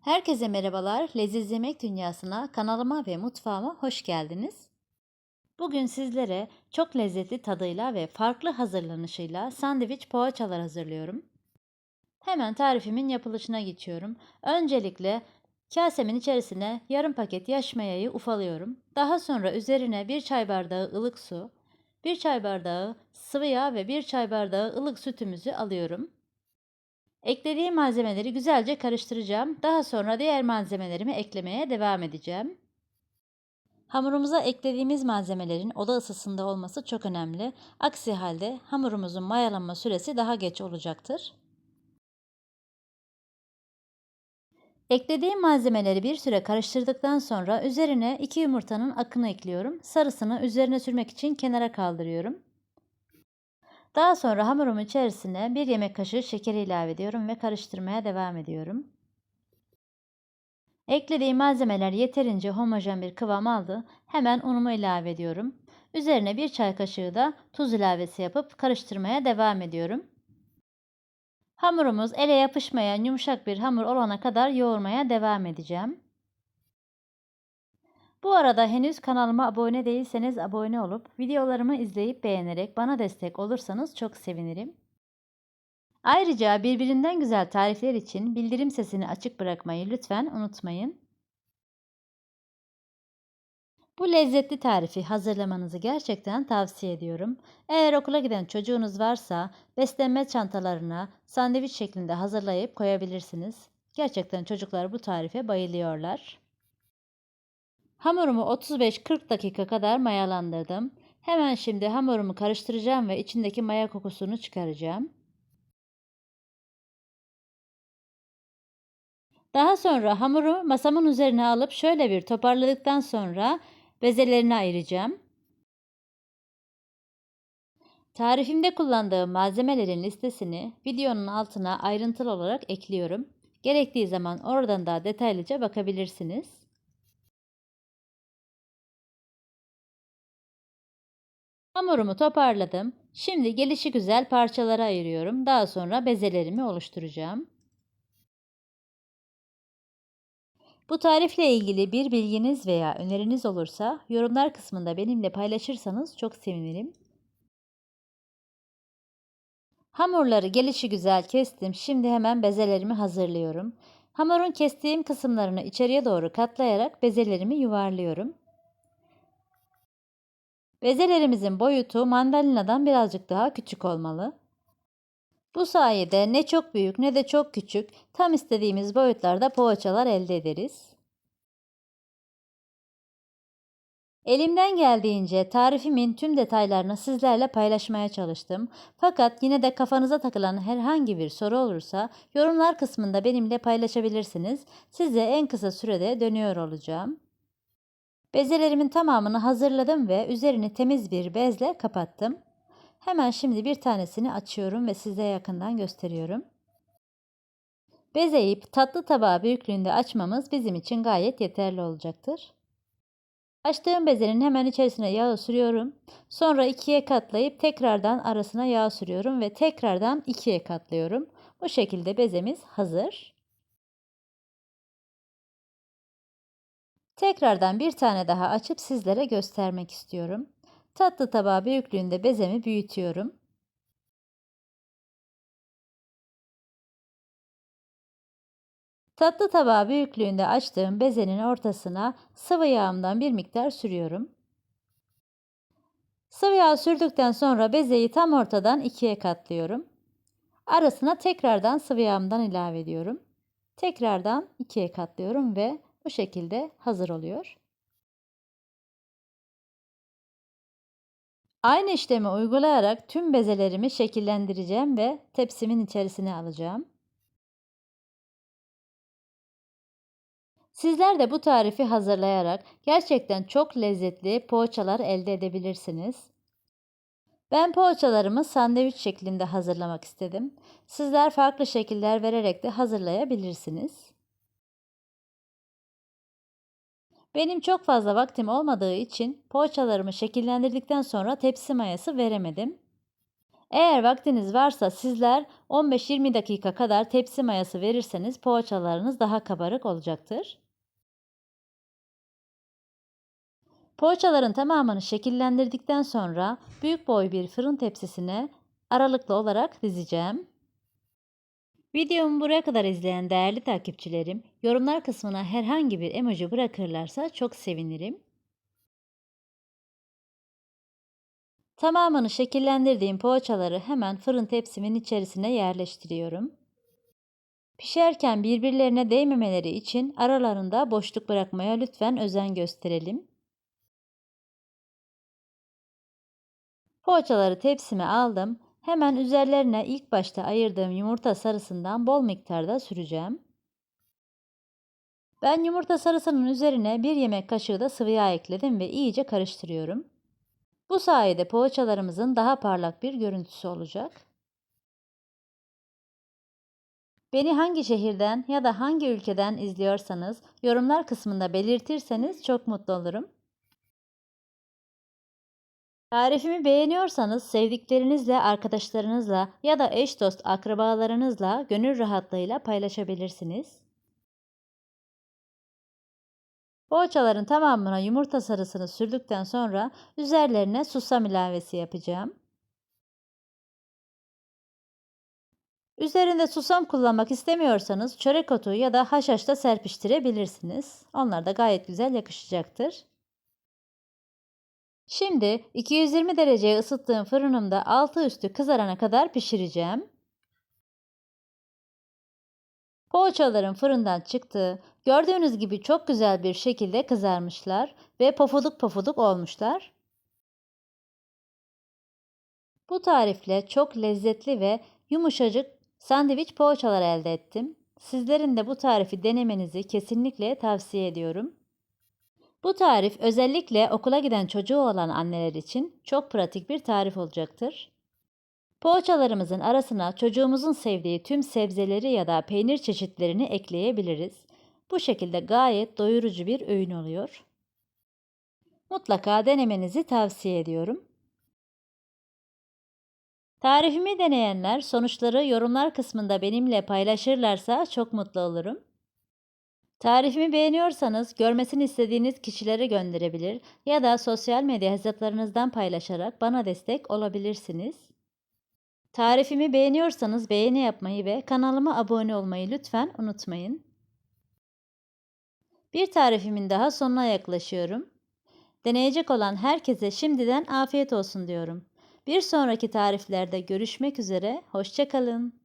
Herkese merhabalar. Leziz Yemek Dünyası'na, kanalıma ve mutfağıma hoş geldiniz. Bugün sizlere çok lezzetli tadıyla ve farklı hazırlanışıyla sandviç poğaçalar hazırlıyorum. Hemen tarifimin yapılışına geçiyorum. Öncelikle kasemin içerisine yarım paket yaş mayayı ufalıyorum. Daha sonra üzerine bir çay bardağı ılık su, bir çay bardağı sıvı yağ ve bir çay bardağı ılık sütümüzü alıyorum. Eklediğim malzemeleri güzelce karıştıracağım. Daha sonra diğer malzemelerimi eklemeye devam edeceğim. Hamurumuza eklediğimiz malzemelerin oda ısısında olması çok önemli. Aksi halde hamurumuzun mayalanma süresi daha geç olacaktır. Eklediğim malzemeleri bir süre karıştırdıktan sonra üzerine 2 yumurtanın akını ekliyorum. Sarısını üzerine sürmek için kenara kaldırıyorum. Daha sonra hamurumun içerisine bir yemek kaşığı şeker ilave ediyorum ve karıştırmaya devam ediyorum. Eklediğim malzemeler yeterince homojen bir kıvam aldı. Hemen unumu ilave ediyorum. Üzerine bir çay kaşığı da tuz ilavesi yapıp karıştırmaya devam ediyorum. Hamurumuz ele yapışmayan yumuşak bir hamur olana kadar yoğurmaya devam edeceğim. Bu arada henüz kanalıma abone değilseniz abone olup videolarımı izleyip beğenerek bana destek olursanız çok sevinirim. Ayrıca birbirinden güzel tarifler için bildirim sesini açık bırakmayı lütfen unutmayın. Bu lezzetli tarifi hazırlamanızı gerçekten tavsiye ediyorum. Eğer okula giden çocuğunuz varsa beslenme çantalarına sandviç şeklinde hazırlayıp koyabilirsiniz. Gerçekten çocuklar bu tarife bayılıyorlar. Hamurumu 35-40 dakika kadar mayalandırdım. Hemen şimdi hamurumu karıştıracağım ve içindeki maya kokusunu çıkaracağım. Daha sonra hamuru masamın üzerine alıp şöyle bir toparladıktan sonra bezelerini ayıracağım. Tarifimde kullandığım malzemelerin listesini videonun altına ayrıntılı olarak ekliyorum. Gerektiği zaman oradan daha detaylıca bakabilirsiniz. Hamurumu toparladım. Şimdi gelişi güzel parçalara ayırıyorum. Daha sonra bezelerimi oluşturacağım. Bu tarifle ilgili bir bilginiz veya öneriniz olursa yorumlar kısmında benimle paylaşırsanız çok sevinirim. Hamurları gelişi güzel kestim. Şimdi hemen bezelerimi hazırlıyorum. Hamurun kestiğim kısımlarını içeriye doğru katlayarak bezelerimi yuvarlıyorum. Bezelerimizin boyutu mandalinadan birazcık daha küçük olmalı. Bu sayede ne çok büyük ne de çok küçük tam istediğimiz boyutlarda poğaçalar elde ederiz. Elimden geldiğince tarifimin tüm detaylarını sizlerle paylaşmaya çalıştım. Fakat yine de kafanıza takılan herhangi bir soru olursa yorumlar kısmında benimle paylaşabilirsiniz. Size en kısa sürede dönüyor olacağım. Bezelerimin tamamını hazırladım ve üzerini temiz bir bezle kapattım. Hemen şimdi bir tanesini açıyorum ve size yakından gösteriyorum. Bezeyip tatlı tabağı büyüklüğünde açmamız bizim için gayet yeterli olacaktır. Açtığım bezenin hemen içerisine yağ sürüyorum. Sonra ikiye katlayıp tekrardan arasına yağ sürüyorum ve tekrardan ikiye katlıyorum. Bu şekilde bezemiz hazır. Tekrardan bir tane daha açıp sizlere göstermek istiyorum. Tatlı tabağı büyüklüğünde bezemi büyütüyorum. Tatlı tabağı büyüklüğünde açtığım bezenin ortasına sıvı yağımdan bir miktar sürüyorum. Sıvı yağ sürdükten sonra bezeyi tam ortadan ikiye katlıyorum. Arasına tekrardan sıvı yağımdan ilave ediyorum. Tekrardan ikiye katlıyorum ve bu şekilde hazır oluyor. Aynı işlemi uygulayarak tüm bezelerimi şekillendireceğim ve tepsimin içerisine alacağım. Sizler de bu tarifi hazırlayarak gerçekten çok lezzetli poğaçalar elde edebilirsiniz. Ben poğaçalarımı sandviç şeklinde hazırlamak istedim. Sizler farklı şekiller vererek de hazırlayabilirsiniz. Benim çok fazla vaktim olmadığı için poğaçalarımı şekillendirdikten sonra tepsi mayası veremedim. Eğer vaktiniz varsa sizler 15-20 dakika kadar tepsi mayası verirseniz poğaçalarınız daha kabarık olacaktır. Poğaçaların tamamını şekillendirdikten sonra büyük boy bir fırın tepsisine aralıklı olarak dizeceğim. Videomu buraya kadar izleyen değerli takipçilerim, yorumlar kısmına herhangi bir emoji bırakırlarsa çok sevinirim. Tamamını şekillendirdiğim poğaçaları hemen fırın tepsimin içerisine yerleştiriyorum. Pişerken birbirlerine değmemeleri için aralarında boşluk bırakmaya lütfen özen gösterelim. Poğaçaları tepsime aldım. Hemen üzerlerine ilk başta ayırdığım yumurta sarısından bol miktarda süreceğim. Ben yumurta sarısının üzerine bir yemek kaşığı da sıvı yağ ekledim ve iyice karıştırıyorum. Bu sayede poğaçalarımızın daha parlak bir görüntüsü olacak. Beni hangi şehirden ya da hangi ülkeden izliyorsanız yorumlar kısmında belirtirseniz çok mutlu olurum. Tarifimi beğeniyorsanız sevdiklerinizle, arkadaşlarınızla ya da eş dost akrabalarınızla gönül rahatlığıyla paylaşabilirsiniz. Poğaçaların tamamına yumurta sarısını sürdükten sonra üzerlerine susam ilavesi yapacağım. Üzerinde susam kullanmak istemiyorsanız çörek otu ya da haşhaş da serpiştirebilirsiniz. Onlar da gayet güzel yakışacaktır. Şimdi 220 dereceye ısıttığım fırınımda altı üstü kızarana kadar pişireceğim. Poğaçalarım fırından çıktı. Gördüğünüz gibi çok güzel bir şekilde kızarmışlar ve pofuduk pofuduk olmuşlar. Bu tarifle çok lezzetli ve yumuşacık sandviç poğaçalar elde ettim. Sizlerin de bu tarifi denemenizi kesinlikle tavsiye ediyorum. Bu tarif özellikle okula giden çocuğu olan anneler için çok pratik bir tarif olacaktır. Poğaçalarımızın arasına çocuğumuzun sevdiği tüm sebzeleri ya da peynir çeşitlerini ekleyebiliriz. Bu şekilde gayet doyurucu bir öğün oluyor. Mutlaka denemenizi tavsiye ediyorum. Tarifimi deneyenler sonuçları yorumlar kısmında benimle paylaşırlarsa çok mutlu olurum. Tarifimi beğeniyorsanız görmesini istediğiniz kişilere gönderebilir ya da sosyal medya hesaplarınızdan paylaşarak bana destek olabilirsiniz. Tarifimi beğeniyorsanız beğeni yapmayı ve kanalıma abone olmayı lütfen unutmayın. Bir tarifimin daha sonuna yaklaşıyorum. Deneyecek olan herkese şimdiden afiyet olsun diyorum. Bir sonraki tariflerde görüşmek üzere, hoşçakalın.